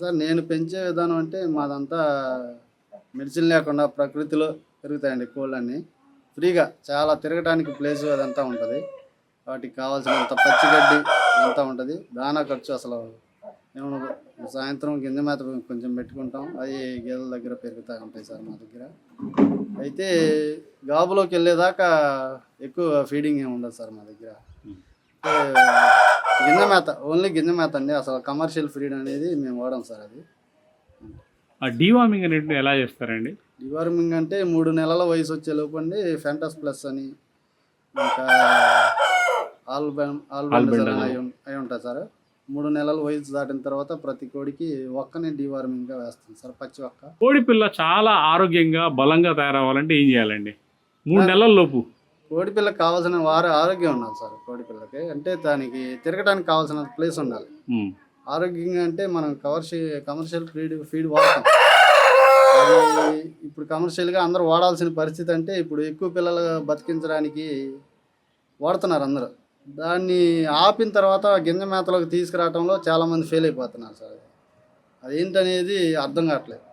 Sir నేను పెంచే విధానం అంటే మాదంతా మెడిసిన్ లేకుండా ప్రకృతిలో పెరుగుతాయండి కోళ్ళన్నీ. ఫ్రీగా చాలా తిరగడానికి ప్లేస్ అదంతా ఉంటుంది. వాటికి కావాల్సినంత పచ్చిగడ్డి అంతా ఉంటుంది. దానా ఖర్చు అసలు ఏముండదు సాయంత్రం గింజ మేత కొంచెం పెట్టుకుంటాం. అవి గేదెల దగ్గర పెరుగుతూ ఉంటాయి సార్ మా దగ్గర. అయితే గాబులోకి వెళ్ళేదాకా ఎక్కువ ఫీడింగ్ ఏమి ఉండదు సార్ మా దగ్గర. అంటే గింజ మేత ఓన్లీ గింజ మేత అండి. అసలు కమర్షియల్ ఫీడ్ అనేది మేము వాడం సార్ అది. ఆ డీవార్మింగ్ అనేది ఎలా చేస్తారండి? డివార్మింగ్ అంటే మూడు నెలల వయసు వచ్చే లోపు అండి ఫెంటస్ ప్లస్ అని ఇంకా ఆల్బెన్ ఆల్బెండజల్ అని అవి ఉం- అవి ఉంటాయి సార్. మూడు నెలల వయసు దాటిన తర్వాత ప్రతి కోడికి ఒక్కనే డివార్మింగ్గా వేస్తాం సార్ పచ్చి ఒక్క. కోడి పిల్ల చాలా ఆరోగ్యంగా బలంగా తయారవ్వాలంటే ఏం చేయాలండి? మూడు నెలల లోపు. కోడి పిల్లకి కావాల్సిన వారు ఆరోగ్యం ఉండాలి సార్ కోడి పిల్లకి. అంటే దానికి తిరగడానికి కావాల్సిన ప్లేస్ ఉండాలి. ఆరోగ్యంగా అంటే మనం కవర్షి కమర్షియల్ ఫీడ్ ఫీడ్ వాడతాం. అది ఇప్పుడు కమర్షియల్గా అందరూ వాడాల్సిన పరిస్థితి అంటే ఇప్పుడు ఎక్కువ పిల్లలు బతికించడానికి వాడుతున్నారు అందరూ. దాన్ని ఆపిన తర్వాత గింజ మేతలోకి తీసుకురావడంలో చాలామంది ఫెయిల్ అయిపోతున్నారు సార్. అదేంటనేది అర్థం కావట్లేదు.